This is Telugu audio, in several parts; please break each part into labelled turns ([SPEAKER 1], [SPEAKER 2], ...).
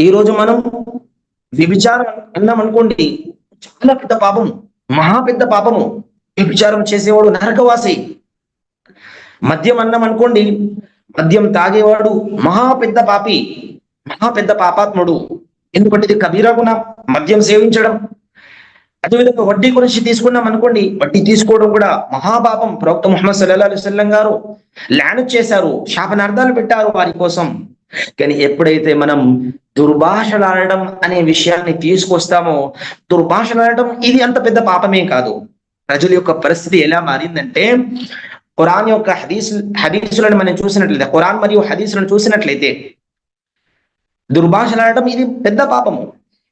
[SPEAKER 1] ఈరోజు మనం వ్యభిచారం అన్నాం అనుకోండి చాలా పెద్ద పాపము మహా పెద్ద పాపము. వ్యభిచారం చేసేవాడు నరకవాసి. మద్యం అన్నాం అనుకోండి మద్యం తాగేవాడు మహా పెద్ద పాపి మహా పెద్ద పాపాత్ముడు. ఎందుకంటే ఇది కబీరా గుణ మద్యం సేవించడం. అదేవిధంగా వడ్డీ గురించి తీసుకున్నాం అనుకోండి వడ్డీ తీసుకోవడం కూడా మహాపాపం ప్రవక్త ముహమ్మద్ సల్లా అలైవల్లం గారు ల్యాన్ చేశారు శాపనార్థాలు పెట్టారు వారి కోసం. కానీ ఎప్పుడైతే మనం దుర్భాషలాడడం అనే విషయాన్ని తీసుకొస్తామో దుర్భాషలాడడం ఇది అంత పెద్ద పాపమే కాదు. ప్రజల యొక్క పరిస్థితి ఎలా మారిందంటే ఖురాన్ యొక్క హదీస్ హదీసులను మనం చూసినట్లయితే ఖురాన్ మరియు హదీసులను చూసినట్లయితే దుర్భాషలాడటం ఇది పెద్ద పాపము.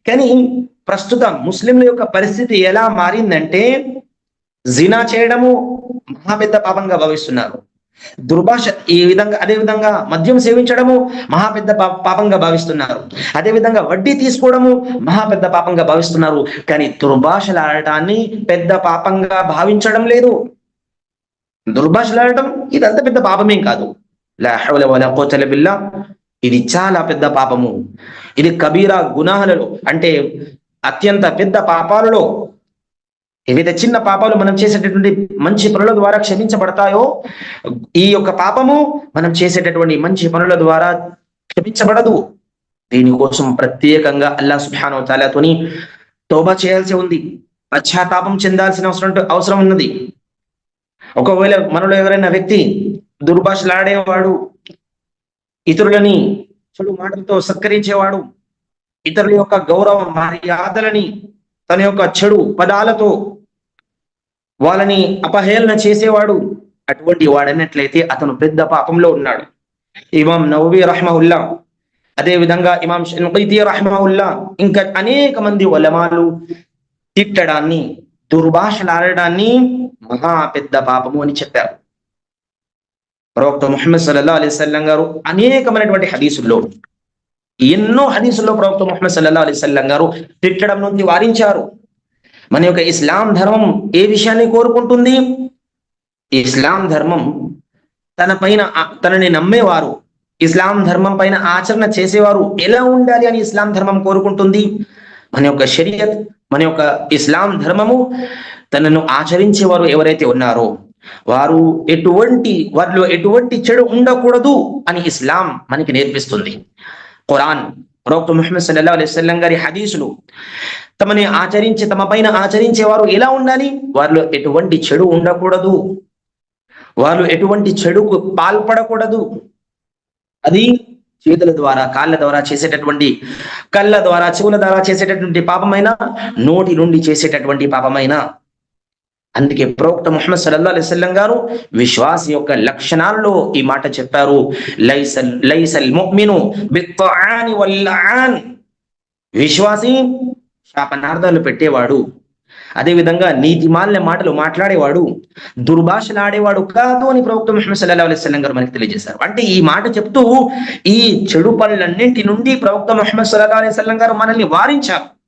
[SPEAKER 1] కానీ ప్రస్తుతం ముస్లింల యొక్క పరిస్థితి ఎలా మారిందంటే జినా చేయడము మహా పెద్ద పాపంగా భావిస్తున్నారు. దుర్భాష ఈ విధంగా అదే విధంగా మద్యం సేవించడము మహా పెద్ద పాపంగా భావిస్తున్నారు. అదే విధంగా వడ్డీ తీసుకోవడము మహా పెద్ద పాపంగా భావిస్తున్నారు. కానీ దుర్భాషలాడటాన్ని పెద్ద పాపంగా భావించడం లేదు. దుర్భాషలాడటం ఇది అంత పెద్ద పాపమేం కాదు. బిల్లా. ఇది చాలా పెద్ద పాపము. ఇది కబీరా గుణాలలో అంటే అత్యంత పెద్ద పాపాలలో ఏవైతే చిన్న పాపాలు మనం చేసేటటువంటి మంచి పనుల ద్వారా క్షమించబడతాయో ఈ యొక్క పాపము మనం చేసేటటువంటి మంచి పనుల ద్వారా క్షమించబడదు. దీనికోసం ప్రత్యేకంగా అల్లా సుబ్హాన తాలాతోని తోబా చేయాల్సి ఉంది. పశ్చాత్తాపం చెందాల్సిన అవసరం అవసరం ఉన్నది. ఒకవేళ మనలో ఎవరైనా వ్యక్తి దుర్భాషలాడేవాడు ఇతరులని చెడు మాటలతో సత్కరించేవాడు ఇతరుల యొక్క గౌరవ మర్యాదలని తన యొక్క చెడు పదాలతో వాళ్ళని అపహేళన చేసేవాడు. అటువంటి వాడన్నట్లయితే అతను పెద్ద పాపంలో ఉన్నాడు. ఇమాం నవీ రహమహుల్లా అదే విధంగా ఇమాం షన్కైతీ రహమహుల్లా ఇంకా అనేక మంది వలమాలు తిట్టడాన్ని దుర్భాషలాడడాన్ని మహా పెద్ద పాపము అని చెప్పారు. ప్రవక్త ముహమ్మద్ సల్లా అలైవల్లం గారు అనేకమైనటువంటి హదీసుల్లో ఎన్నో హదీసుల్లో ప్రవక్త ముహమ్మద్ సల్లా అలైవల్లం గారు తిట్టడం నుండి వారించారు. మన యొక్క ఇస్లాం ధర్మం ఏ విషయాన్ని కోరుకుంటుంది? ఇస్లాం ధర్మం తన పైన తనని నమ్మేవారు. ఇస్లాం ధర్మం పైన ఆచరణ చేసేవారు. ఎలా ఉండాలి అని ఇస్లాం ధర్మం కోరుకుంటుంది? మన యొక్క షరియత్ మన యొక్క ఇస్లాం ధర్మము తనను ఆచరించేవారు ఎవరైతే ఉన్నారో వారు ఎటువంటి వారిలో ఎటువంటి చెడు ఉండకూడదు అని ఇస్లాం మనకి నేర్పిస్తుంది. ఖురాన్ ప్రవక్త ముహమ్మద్ సల్లా అలైవల్లం గారి హదీసులు తమని ఆచరించి తమ పైన ఆచరించే వారు ఎలా ఉండాలి? వారిలో ఎటువంటి చెడు ఉండకూడదు. వారు ఎటువంటి చెడుకు పాల్పడకూడదు. అది చేతుల ద్వారా కాళ్ళ ద్వారా చేసేటటువంటి కళ్ళ ద్వారా చెవుల ద్వారా చేసేటటువంటి పాపమైన నోటి నుండి చేసేటటువంటి పాపమైన అందుకే ప్రవక్త ముహమ్మద్ సల్లల్లా అలైవల్లం గారు విశ్వాస యొక్క లక్షణాల్లో ఈ మాట చెప్పారు. లైసల్ లైసల్ ముഅ్మిను విశ్వాసి శాపనార్థాలు పెట్టేవాడు. అదే విధంగా నీతి మాటలు మాట్లాడేవాడు. దుర్భాషలాడేవాడు కాదు అని ప్రవక్త ముహమ్మద్ సల్లా అలైవల్లం గారు మనకి తెలియజేశారు. అంటే ఈ మాట చెప్తూ ఈ చెడు పనులన్నింటి నుండి ప్రవక్త ముహమ్మద్ సల్లా అలైవల్లం గారు మనల్ని వారించారు.